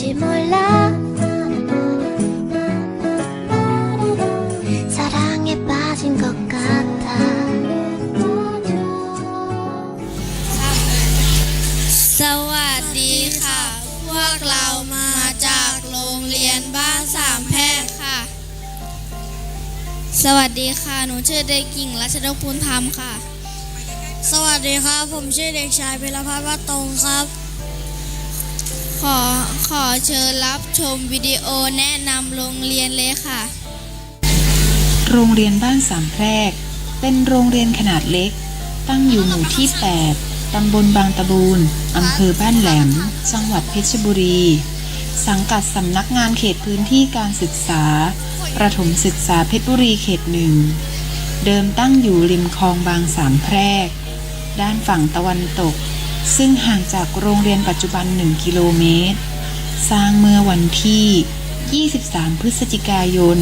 알지 몰라 사랑에 빠진 것 같아สวัสดีค่ะ พวกเรามาจากโรงเรียนบ้านสามแพร่ค่ะ สวัสดีค่ะ หนูชื่อเด็กหญิงรัชนกพูนธรรมค่ะ สวัสดีครับ ผมชื่อเด็กชายเพลพัฒน์วัดตรงครับ ขอขอเชิญรับชมวิดีโอแนะนำโรงเรียนเลยค่ะ โรงเรียนบ้านสามแพรก เป็นโรงเรียนขนาดเล็ก ตั้งอยู่หมู่ที่ 8 ตำบลบางตะบูนอำเภอบ้านแหลม จังหวัดเพชรบุรี สังกัดสำนักงานเขตพื้นที่การศึกษา ประถมศึกษาเพชรบุรีเขตหนึ่ง เดิมตั้งอยู่ริมคลองบางสามแพรก ด้านฝั่งตะวันตก ซึ่งห่างจากโรงเรียนปัจจุบัน 1 กิโลเมตร สร้างเมื่อวันที่ 23 พฤศจิกายน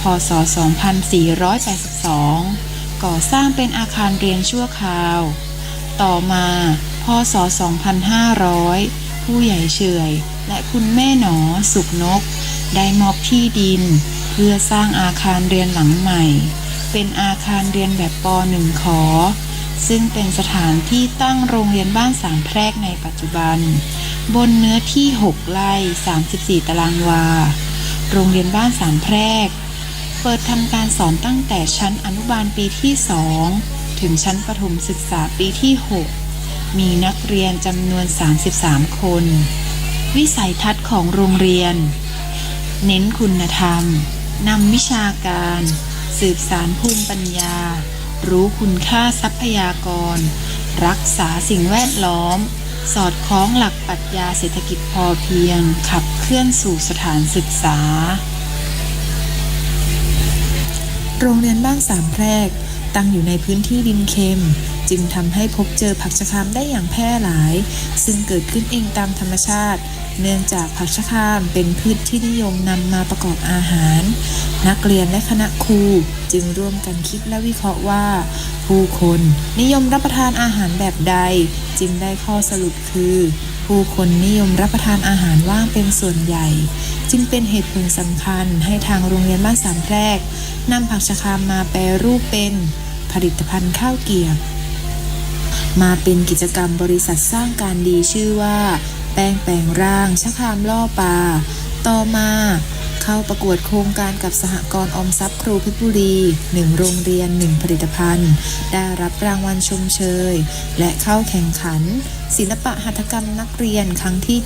พศ 2482 ก่อสร้างเป็นอาคารเรียนชั่วคราว ต่อมา พศ 2500 ผู้ใหญ่เฉยและคุณแม่หนอสุกนก ได้มอบที่ดิน เพื่อสร้างอาคารเรียนหลังใหม่ เป็นอาคารเรียนแบบป .1 ขอ ซึ่งเป็นสถานที่ตั้งโรงเรียนบ้านสามแพรกในปัจจุบัน บนเนื้อที่ 6 ไร่ 34 ตารางวา โรงเรียนบ้านสามแพรก เปิดทำการสอนตั้งแต่ชั้นอนุบาลปีที่ 2 ถึงชั้นประถมศึกษาปีที่ 6 มีนักเรียนจำนวน 33 คน วิสัยทัศน์ของโรงเรียน เน้นคุณธรรมนำวิชาการ สืบสารภูมิปัญญา รู้คุณค่าทรัพยากร รักษาสิ่งแวดล้อม สอดคล้องหลักปรัชญาเศรษฐกิจพอเพียง ขับเคลื่อนสู่สถานศึกษา โรงเรียนบ้านสามแพรกตั้งอยู่ในพื้นที่ดินเค็ม จึงทำให้พบเจอผักชะครามได้อย่างแพร่หลาย ซึ่งเกิดขึ้นเองตามธรรมชาติเนื่องจากผักชะครามเป็นพืชที่นิยมนำมาประกอบอาหาร นักเรียนและคณะครูจึงร่วมกันคิดและวิเคราะห์ว่า ผู้คนนิยมรับประทานอาหารแบบใด จึงได้ข้อสรุปคือ ผู้คนนิยมรับประทานอาหารว่างเป็นส่วนใหญ่ จึงเป็นเหตุผลสำคัญให้ทางโรงเรียนบ้านสามแพรกนำผักชะครามมาแปรรูปเป็น ผลิตภัณฑ์ข้าวเกรียบมาเป็นกิจกรรมบริษัทสร้างการดีชื่อว่า แป้งแปลงร่างชะครามล่อปลาต่อมาเข้าประกวดโครงการกับสหกรณ์อมทรัพย์ครูเพชรบุรีหนึ่งโรงเรียนหนึ่งผลิตภัณฑ์ ได้รับรางวัลชมเชย และเข้าแข่งขัน ศิลปะหัตถกรรมนักเรียนครั้งที่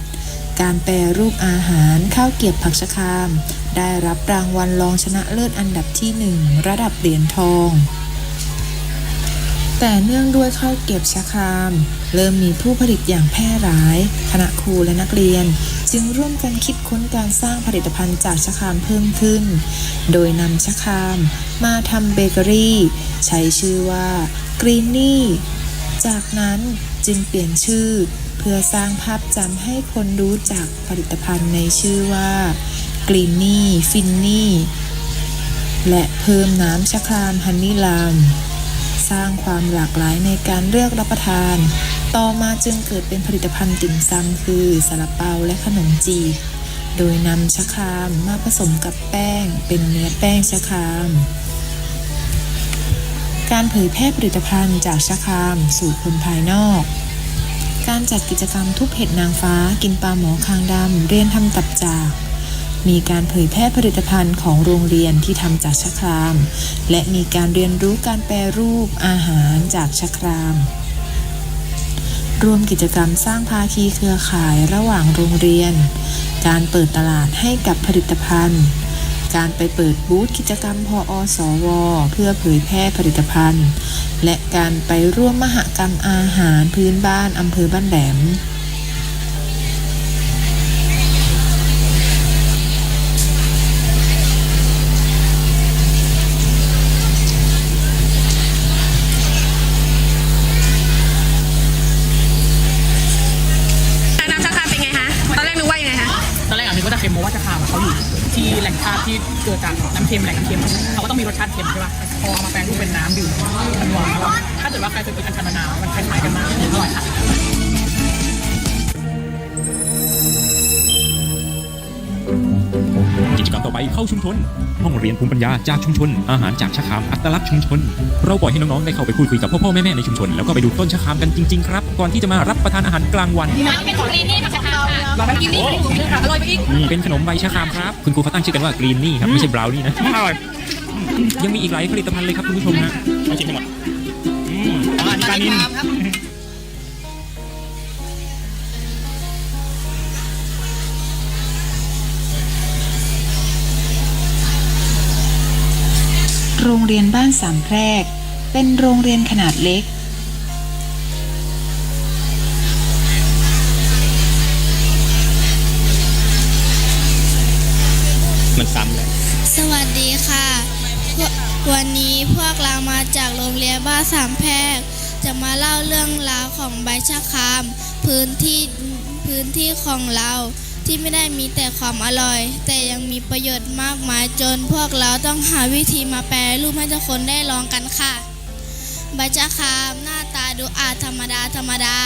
71 การแปรรูปอาหารข้าวเกียบผักชะคาม ได้รับรางวัลรองชนะเลิศอันดับที่หนึ่งระดับเหรียญทอง แต่เนื่องด้วยข้าวเก็บชะคราม เริ่มมีผู้ผลิตอย่างแพร่หลายคณะครูและนักเรียน จึงร่วมกันคิดค้นการสร้างผลิตภัณฑ์จากชะครามเพิ่มขึ้น โดยนำชะครามมาทำเบเกอรี่ ใช้ชื่อว่ากรีนนี่ จากนั้นจึงเปลี่ยนชื่อ เพื่อสร้างภาพจำให้คนรู้จักผลิตภัณฑ์ในชื่อว่ากรีนนี่ฟินนี่และเพิ่มน้ำชะครามฮันนี่ลาม สร้างความหลากหลายในการเลือกรับประทาน ต่อมาจึงเกิดเป็นผลิตภัณฑ์ติ่มซำคือซาลาเปาและขนมจีบโดยนำชะครามมาผสมกับแป้ง เป็นเนื้อแป้งชะคราม การเผยแพร่ผลิตภัณฑ์จากชะครามสู่คนภายนอก การจัดกิจกรรมทุบเห็ดนางฟ้ากินปลาหมอคางดำเรียนทำตับจาก มีการเผยแพร่ผลิตภัณฑ์ของโรงเรียนที่ทำจากชะคราม และมีการเรียนรู้การแปรรูปอาหารจากชะครามรวมกิจกรรมสร้างภาคีเครือข่ายระหว่างโรงเรียน การเปิดตลาดให้กับผลิตภัณฑ์ การไปเปิดบูธกิจกรรมพออสว เพื่อเผยแพร่ผลิตภัณฑ์ และการไปร่วมมหกรรมอาหารพื้นบ้านอำเภอบ้านแหลม ที่เกิดจากน้ำเค็มแหล่งน้ำเค็มเขาก็ต้องมีรสชาติเค็มใช่ป่ะพอเอามาแปลงรูปเป็นน้ำดื่มมันหวานแล้วถ้าเกิดว่าใครเคยกินอัญชันมะนาวมันคล้ายๆกันมากอร่อยค่ะ ต่อไปเข้าชุมชน ห้องเรียนภูมิปัญญาจากชุมชน อาหารจากชะครามอัตลักษณ์ชุมชน เราปล่อยให้น้องๆได้เข้าไปพูดคุยกับพ่อๆแม่ๆในชุมชน แล้วก็ไปดูต้นชะครามกันจริงๆครับ ก่อนที่จะมารับประทานอาหารกลางวันเป็นของลีนี่กับชาคามค่ะเราไปกินนี่อร่อยไปอีกนี่เป็นขนมใบชะครามครับ คุณครูเขาตั้งชื่อกันว่ากรีนนี่ครับไม่ใช่บราวนี่นะ อร่อย ยังมีอีกหลายผลิตภัณฑ์เลยครับคุณผู้ชมฮะมาชิมให้หมดอืมอ๋ออันนี้ปลานิน โรงเรียนบ้านสามแพรก เป็นโรงเรียนขนาดเล็ก มันซ้ำเลยสวัสดีค่ะววันนี้พวกเรามาจากโรงเรียนบ้านสามแพรก จะมาเล่าเรื่องราวของใบชะคราม พื้นที่พื้นที่ของเรา ที่ไม่ได้มีแต่ความอร่อย แต่ยังมีประโยชน์มากมายจนพวกเราต้องหาวิธีมาแปรรูปให้ทุกคนได้ลองกันค่ะใบชะครามหน้าตาดูอาจธรรมดาธรรมดา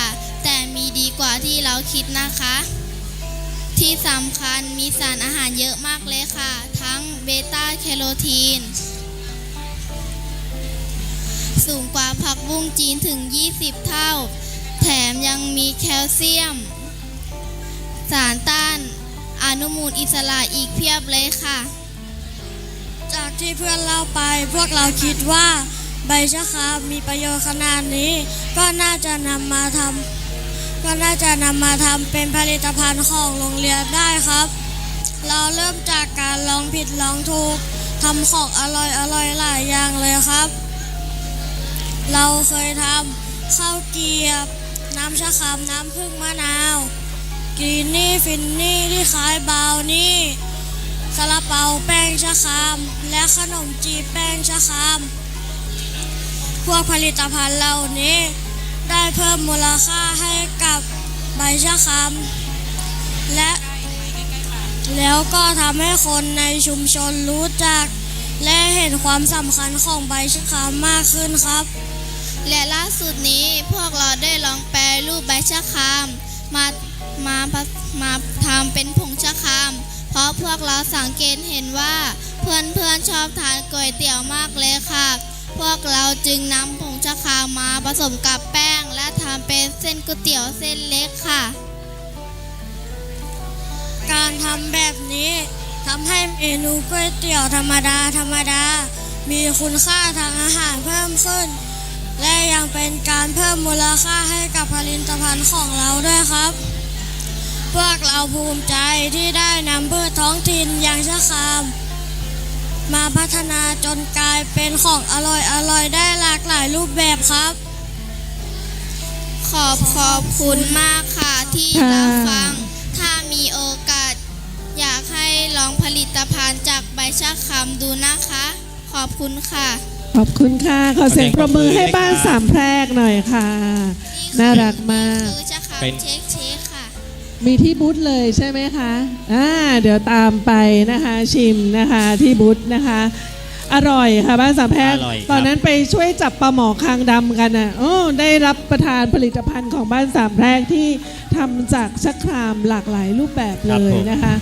แต่มีดีกว่าที่เราคิดนะคะ ที่สำคัญมีสารอาหารเยอะมากเลยค่ะ ทั้งเบต้าแคโรทีน สูงกว่าผักบุ้งจีนถึง 20 เท่า แถมยังมีแคลเซียม สารต้านอนุมูลอิสระอีกเพียบเลยค่ะ จากที่เพื่อนเล่าไป พวกเราคิดว่าใบชะครามมีประโยชน์ขนาดนี้ ก็น่าจะนำมาทำก็น่าจะนำมาทำเป็นผลิตภัณฑ์ของโรงเรียนได้ครับ เราเริ่มจากการลองผิดลองถูกทำของอร่อยอร่อยหลายอย่างเลยครับ เราเคยทำข้าวเกรียบน้ำชะครามน้ำผึ้งมะนาว กีนี่ฟินนี่ที่ขายบาวนี่ซาลาเปาแป้งชะคราม และขนมจีบแป้งชะคราม พวกผลิตภัณฑ์เหล่านี้ ได้เพิ่มมูลค่าให้กับใบชะคราม และ แล้วก็ทำให้คนในชุมชนรู้จัก และเห็นความสำคัญของใบชะครามมากขึ้นครับ และล่าสุดนี้พวกเราได้ลองแปรรูปใบชะครามมา มามาทำเป็นผงชะคราม เพราะพวกเราสังเกตเห็นว่าเพื่อนเพื่อนๆชอบทานก๋วยเตี๋ยวมากเลยค่ะ พวกเราจึงนำผงชะครามมาผสมกับแป้ง และทำเป็นเส้นก๋วยเตี๋ยวเส้นเล็กค่ะ การทำแบบนี้ทำให้เมนูก๋วยเตี๋ยวธรรมดาธรรมดา มีคุณค่าทางอาหารเพิ่มขึ้น และยังเป็นการเพิ่มมูลค่าให้กับผลิตภัณฑ์ของเราด้วยครับ พวกเราภูมิใจที่ได้นำพืชท้องถิ่นอย่างชะคราม มาพัฒนาจนกลายเป็นของอร่อยอร่อยได้หลากหลายรูปแบบครับ ขอบขอบคุณมากค่ะที่ค่ะรับฟัง ถ้ามีโอกาส อยากให้ลองผลิตภัณฑ์จากใบชะครามดูนะคะ ขอบคุณค่ะ ขอบคุณค่ะ ขอเสียงประมือให้บ้านสามแพรกหน่อยค่ะ น่ารักมากคือชะครามเป็นเช็คเช็คค่ะ มีที่บูธเลยใช่ไหมคะอ่าเดี๋ยวตามไปนะคะชิมนะคะที่บูธนะคะ อร่อยค่ะบ้านสามแพทอร่อตอนนั้นไปช่วยจับปลาหมอคางดำกันอะโอ้ได้รับประทานผลิตภัณฑ์ของบ้านสามแพรที่ทำจากชักครามหลากหลายรูปแบบเลยนะคะ